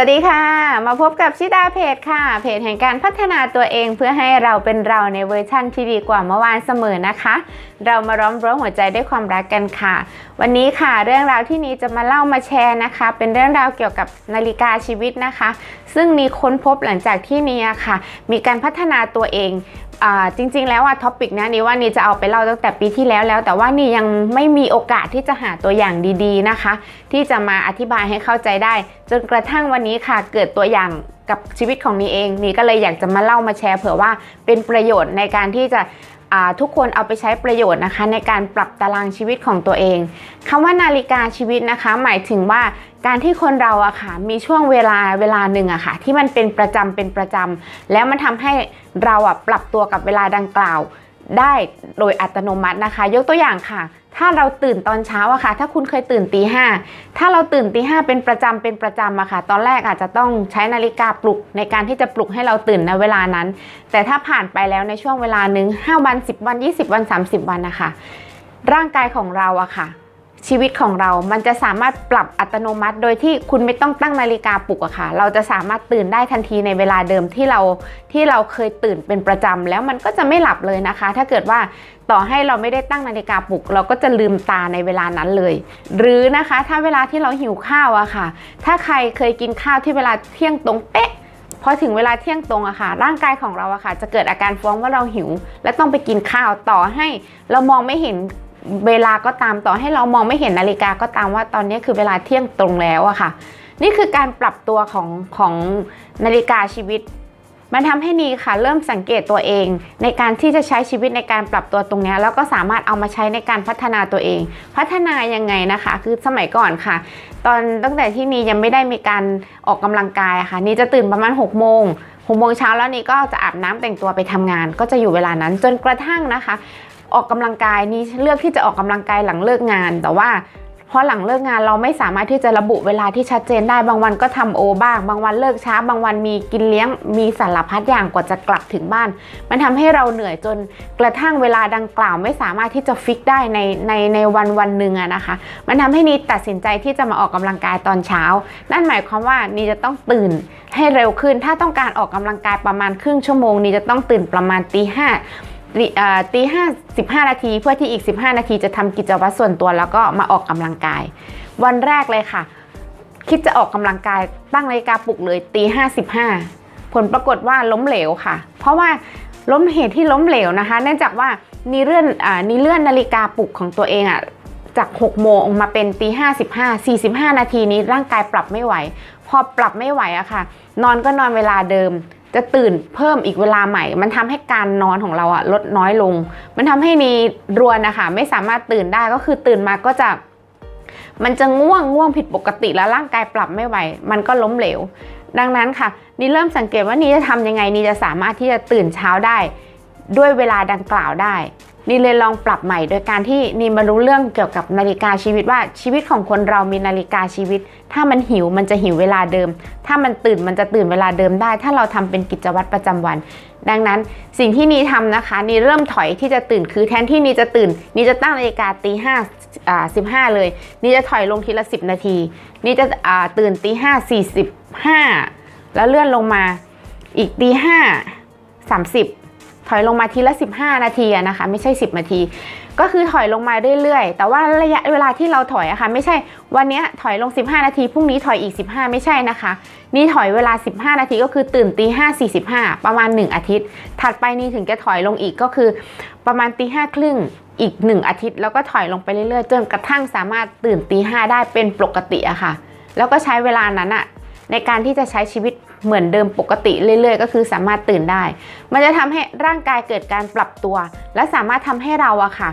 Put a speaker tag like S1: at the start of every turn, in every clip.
S1: สวัสดีค่ะ มาพบกับชิดาเพจค่ะ เพจแห่งการพัฒนาตัวเองเพื่อให้เราเป็นเราในเวอร์ชั่นที่ดีกว่าเมื่อวานเสมอนะคะ เรามาร้อมรั้วหัวใจด้วยความรักกันค่ะ วันนี้ค่ะเรื่องราวที่นี้จะมาเล่ามาแชร์นะคะ เป็นเรื่องราวเกี่ยวกับนาฬิกาชีวิตนะคะ ซึ่งมีค้นพบหลังจากที่นี้ค่ะ มีการพัฒนาตัวเอง จริงๆ แล้วอะท็อปิกนะนี่ว่านี่จะเอาไปเล่าตั้งแต่ปีที่แล้วแล้ว แต่ว่านี่ยังไม่มีโอกาสที่จะหาตัวอย่างดีๆนะคะ ที่จะมาอธิบายให้เข้าใจได้ จนกระทั่งวันนี้ค่ะเกิดตัวอย่างกับชีวิตของนี่เองนี่ก็เลยอยากจะมาเล่ามาแชร์เผื่อว่าเป็นประโยชน์ในการที่จะ ทุกคนเอาไปใช้ประโยชน์นะคะ ในการปรับตารางชีวิตของตัวเองคำว่านาฬิกาชีวิตนะคะ หมายถึงว่าการที่คนเราอะค่ะมีช่วงเวลาเวลาหนึ่งอะค่ะ ที่มันเป็นประจำเป็นประจำแล้วมันทำให้เราอะปรับตัวกับเวลาดังกล่าวได้โดยอัตโนมัตินะคะ ยกตัวอย่างค่ะ ถ้าเราตื่นตอนเช้าอะค่ะ ถ้าคุณเคยตื่นตีห้าถ้าเราตื่นตีห้าเป็นประจำเป็นประจำอะค่ะ ตอนแรกอาจจะต้องใช้นาฬิกาปลุกในการที่จะปลุกให้เราตื่นในเวลานั้น แต่ถ้าผ่านไปแล้วในช่วงเวลาหนึ่ง5วัน 10 วัน 20 วัน 30 วันนะคะ ร่างกายของเราอะค่ะ ชีวิตของเรา มันจะสามารถปรับอัตโนมัติ โดยที่คุณไม่ต้องตั้งนาฬิกาปลุกอะค่ะ เราจะสามารถตื่นได้ทันทีในเวลาเดิมที่เราที่เราเคยตื่นเป็นประจำแล้วมันก็จะไม่หลับเลยนะคะ ถ้าเกิดว่าต่อให้เราไม่ได้ตั้งนาฬิกาปลุก เราก็จะลืมตาในเวลานั้นเลย หรือนะคะถ้าเวลาที่เราหิวข้าวอะค่ะ ถ้าใครเคยกินข้าวที่เวลาเที่ยงตรงเป๊ะพอถึงเวลาเที่ยงตรงอะค่ะ ร่างกายของเราอะค่ะ จะเกิดอาการฟ้องว่าเราหิว และต้องไปกินข้าวต่อให้เรามองไม่เห็น เวลาก็ตามต่อให้เรามองไม่เห็นนาฬิกาก็ตามว่าตอนนี้คือเวลาเที่ยงตรงแล้วอะค่ะ นี่คือการปรับตัวของของนาฬิกาชีวิต มันทำให้นีค่ะ เริ่มสังเกตตัวเอง ในการที่จะใช้ชีวิตในการปรับตัวตรงนี้แล้วก็สามารถเอามาใช้ในการพัฒนาตัวเอง พัฒนายังไงนะคะ คือสมัยก่อนค่ะ ตอนตั้งแต่ที่นียังไม่ได้มีการออกกำลังกายะค่ะนีจะตื่นประมาณ6กโมงหกโมงเช้าแล้วนี่ก็จะอาบน้ำแต่งตัวไปทำงาน ก็จะอยู่เวลานั้นจนกระทั่งนะคะ ออกกำลังกายนี่เลือกที่จะออกกำลังกายหลังเลิกงาน แต่ว่าพอหลังเลิกงานเราไม่สามารถที่จะระบุเวลาที่ชัดเจนได้บางวันก็ทำโอบ้าง บางวันเลิกช้า บางวันมีกินเลี้ยง มีสารพัดอย่างกว่าจะกลับถึงบ้าน มันทำให้เราเหนื่อยจนกระทั่งเวลาดังกล่าวไม่สามารถที่จะฟิกได้ในในในวันวันหนึ่งอะนะคะ มันทำให้นีตัดสินใจที่จะมาออกกำลังกายตอนเช้า นั่นหมายความว่านีจะต้องตื่นให้เร็วขึ้น ถ้าต้องการออกกำลังกายประมาณครึ่งชั่วโมงนีจะต้องตื่นประมาณตีห้า ตีห้าสิบห้านาทีเพื่อที่อีก 15 นาทีจะทำกิจวัตรส่วนตัวแล้วก็มาออกกำลังกาย วันแรกเลยค่ะ คิดจะออกกำลังกายตั้งนาฬิกาปลุกเลยตีห้าสิบห้าผลปรากฏว่าล้มเหลวค่ะ เพราะว่าล้มเหตุที่ล้มเหลวนะคะ เนื่องจากว่านีเลื่อนอ่านีเลื่อนนาฬิกาปลุกของตัวเองอะจาก6โมงมาเป็นตีห้าสิบห้าสี่สิบห้านาทีนี้ร่างกายปรับไม่ไหว พอปรับไม่ไหวอะค่ะ นอนก็นอนเวลาเดิม จะตื่นเพิ่มอีกเวลาใหม่ มันทำให้การนอนของเราอะลดน้อยลง มันทำให้มีรวนนะคะไม่สามารถตื่นได้ก็คือตื่นมาก็จะมันจะง่วงง่วงผิดปกติแล้วร่างกายปรับไม่ไหว มันก็ล้มเหลว ดังนั้นค่ะนี่เริ่มสังเกตว่านี่จะทำยังไงนี่จะสามารถที่จะตื่นเช้าได้ ด้วยเวลาดังกล่าวได้ นี่เลยลองปรับใหม่โดยการที่นี่มารู้เรื่องเกี่ยวกับนาฬิกาชีวิตว่าชีวิตของคนเรามีนาฬิกาชีวิต ถ้ามันหิวมันจะหิวเวลาเดิม ถ้ามันตื่นมันจะตื่นเวลาเดิมได้ ถ้าเราทำเป็นกิจวัตรประจำวัน ดังนั้นสิ่งที่นีทำนะคะนี่เริ่มถอยที่จะตื่นคือแทนที่นีจะตื่นนี่จะตั้งนาฬิกาตีห้าอ่าสิบห้าเลยนี่จะถอยลงทีละสิบนาที นี่จะอ่าตื่นตีห้าสี่สิบห้าแล้วเลื่อนลงมาอีกตีห้าสามสิบ ถอยลงมาทีละ 15 นาทีนะคะ ไม่ใช่ 10 นาที ก็คือถอยลงมาเรื่อยๆ แต่ว่าระยะเวลาที่เราถอยอะคะ่ะ ไม่ใช่วันนี้ถอยลง 15 นาทีพรุ่งนี้ถอยอีก 15 ไม่ใช่นะคะ นี่ถอยเวลา 15 นาทีก็คือตื่นตี5 45ประมาณ 1 อาทิตย์ ถัดไปนี่ถึงจะถอยลงอีกก็คือประมาณตีห้าครึ่งอีก 1 อาทิตย์ แล้วก็ถอยลงไปเรื่อยๆ จนกระทั่งสามารถตื่นตีห้าได้เป็นปกติอะค่ะ แล้วก็ใช้เวลานั้นอะ ในการที่จะใช้ชีวิตเหมือนเดิมปกติเรื่อยๆ ก็คือสามารถตื่นได้ มันจะทำให้ร่างกายเกิดการปรับตัว และสามารถทำให้เราอะค่ะ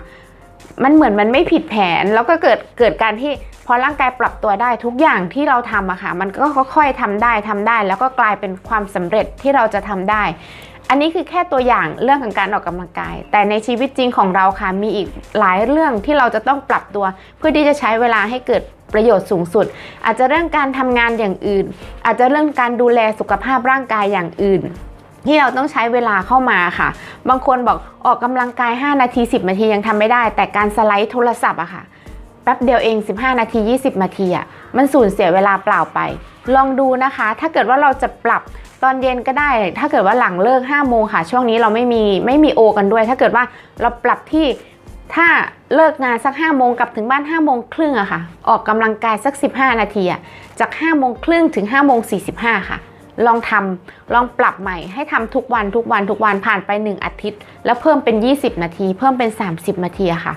S1: มันเหมือนมันไม่ผิดแผนแล้วก็เกิดเกิดการที่พอร่างกายปรับตัวได้ทุกอย่างที่เราทำอะค่ะ มันก็ค่อยๆทำได้ทำได้ แล้วก็กลายเป็นความสำเร็จที่เราจะทำได้ อันนี้คือแค่ตัวอย่างเรื่องของการออกกำลังกาย แต่ในชีวิตจริงของเราค่ะมีอีกหลายเรื่องที่เราจะต้องปรับตัว เพื่อที่จะใช้เวลาให้เกิดประโยชน์สูงสุด อาจจะเรื่องการทำงานอย่างอื่น อาจจะเรื่องการดูแลสุขภาพร่างกายอย่างอื่น ที่เราต้องใช้เวลาเข้ามาค่ะ บางคนบอกออกกำลังกาย 5 นาที 10 นาทียังทำไม่ได้ แต่การสไลด์โทรศัพท์อะค่ะแป๊บเดียวเอง 15 นาที 20 นาทีอะมันสูญเสียเวลาเปล่าไป ลองดูนะคะ ถ้าเกิดว่าเราจะปรับ ตอนเย็นก็ได้ ถ้าเกิดว่าหลังเลิก5โมงค่ะ ช่วงนี้เราไม่มีไม่มีโอ กันด้วย ถ้าเกิดว่าเราปรับที่ถ้าเลิกงานสัก5โมงกลับถึงบ้าน5โมงครึ่งอะค่ะ ออกกำลังกายสัก 15 นาทีอะจาก5โมงครึ่งถึง5โมง45ค่ะ ลองทำลองปรับใหม่ให้ทำทุกวันทุกวันทุกวันผ่านไป 1 อาทิตย์ แล้วเพิ่มเป็น 20 นาที เพิ่มเป็น 30 นาทีอะค่ะ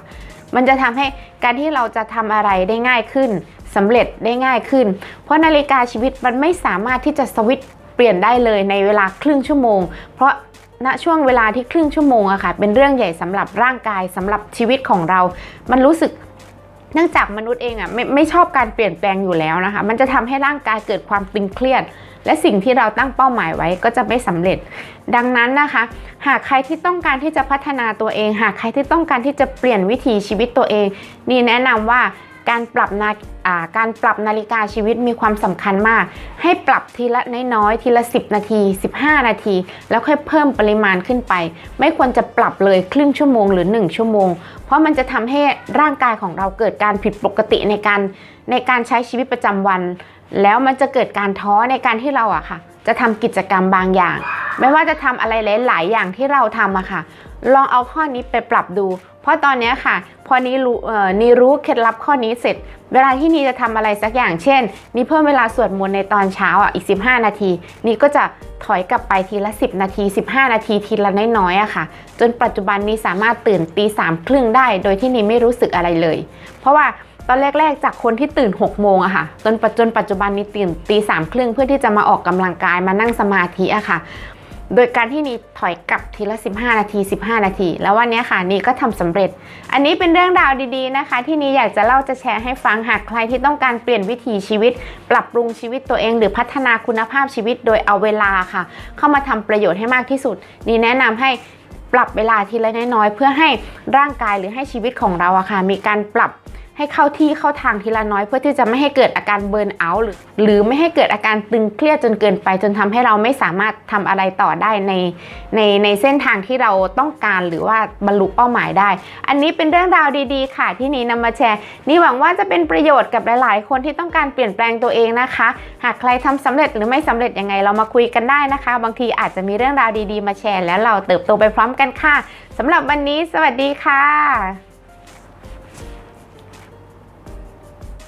S1: มันจะทำให้การที่เราจะทำอะไรได้ง่ายขึ้นสำเร็จได้ง่ายขึ้น เพราะนาฬิกาชีวิตมันไม่สามารถที่จะสวิต เปลี่ยนได้เลยในเวลาครึ่งชั่วโมง เพราะณช่วงเวลาที่ครึ่งชั่วโมงอะค่ะเป็นเรื่องใหญ่สำหรับร่างกายสำหรับชีวิตของเรา มันรู้สึกเนื่องจากมนุษย์เองอะไม่ไม่ชอบการเปลี่ยนแปลงอยู่แล้วนะคะ มันจะทำให้ร่างกายเกิดความตึงเครียด และสิ่งที่เราตั้งเป้าหมายไว้ก็จะไม่สำเร็จ ดังนั้นนะคะ หากใครที่ต้องการที่จะพัฒนาตัวเอง หากใครที่ต้องการที่จะเปลี่ยนวิถีชีวิตตัวเอง นี่แนะนำว่า การปรับนาการปรับนาฬิกาชีวิตมีความสำคัญมาก ให้ปรับทีละน้อยๆทีละ 10 นาที 15 นาที แล้วค่อยเพิ่มปริมาณขึ้นไป ไม่ควรจะปรับเลยครึ่งชั่วโมงหรือ 1 ชั่วโมง เพราะมันจะทำให้ร่างกายของเราเกิดการผิดปกติในการในการใช้ชีวิตประจำวัน แล้วมันจะเกิดการท้อในการที่เราอะค่ะ จะทำกิจกรรมบางอย่าง ไม่ว่าจะทำอะไรหลาย ๆ อย่างที่เราทำอะค่ะ ลองเอาข้อนี้ไปปรับดู เพราะตอนนี้ค่ะ พอนี้รู้เนี่รู้เคล็ดลับข้อนี้เสร็จ เวลาที่นี่จะทำอะไรสักอย่าง เช่น นี่เพิ่มเวลาสวดมนต์ในตอนเช้าอะอีก 15 นาที นี่ก็จะถอยกลับไปทีละ 10 นาที 15 นาทีทีละน้อยๆอะค่ะ จนปัจจุบันนี้สามารถตื่นตีสามครึ่งได้ โดยที่นี่ไม่รู้สึกอะไรเลย เพราะว่าตอนแรกๆ จากคนที่ตื่น 6 โมงอะค่ะจนปัจจนปัจจุบันนี้ตื่นตีสามครึ่งเพื่อที่จะมาออกกำลังกายมานั่งสมาธิอะค่ะ โดยการที่นี่ถอยกลับทีละ 15 นาที 15 นาที แล้ววันนี้ค่ะนี่ก็ทำสำเร็จ อันนี้เป็นเรื่องราวดีๆนะคะ ที่นี่อยากจะเล่าจะแชร์ให้ฟังหากใครที่ต้องการเปลี่ยนวิถีชีวิต ปรับปรุงชีวิตตัวเอง หรือพัฒนาคุณภาพชีวิตโดยเอาเวลาค่ะ เข้ามาทำประโยชน์ให้มากที่สุดนี่แนะนำให้ปรับเวลาทีละน้อยๆเพื่อให้ร่างกายหรือให้ชีวิตของเราอะค่ะมีการปรับ ให้เข้าที่เข้าทางทีละน้อย เพื่อที่จะไม่ให้เกิดอาการเบิร์นเอาท์หรือหรือไม่ให้เกิดอาการตึงเครียดจนเกินไป จนทำให้เราไม่สามารถทำอะไรต่อได้ในในในเส้นทางที่เราต้องการหรือว่าบรรลุเป้าหมายได้ อันนี้เป็นเรื่องราวดีๆ ค่ะ ที่นี้นำมาแชร์ นี่หวังว่าจะเป็นประโยชน์กับหลาย ๆ คนที่ต้องการเปลี่ยนแปลงตัวเองนะคะ หากใครทำสำเร็จหรือไม่สำเร็จยังไงเรามาคุยกันได้นะคะ บางทีอาจจะมีเรื่องราวดีๆ มาแชร์ แล้วเราเติบโตไปพร้อมกันค่ะสำหรับวันนี้สวัสดีค่ะ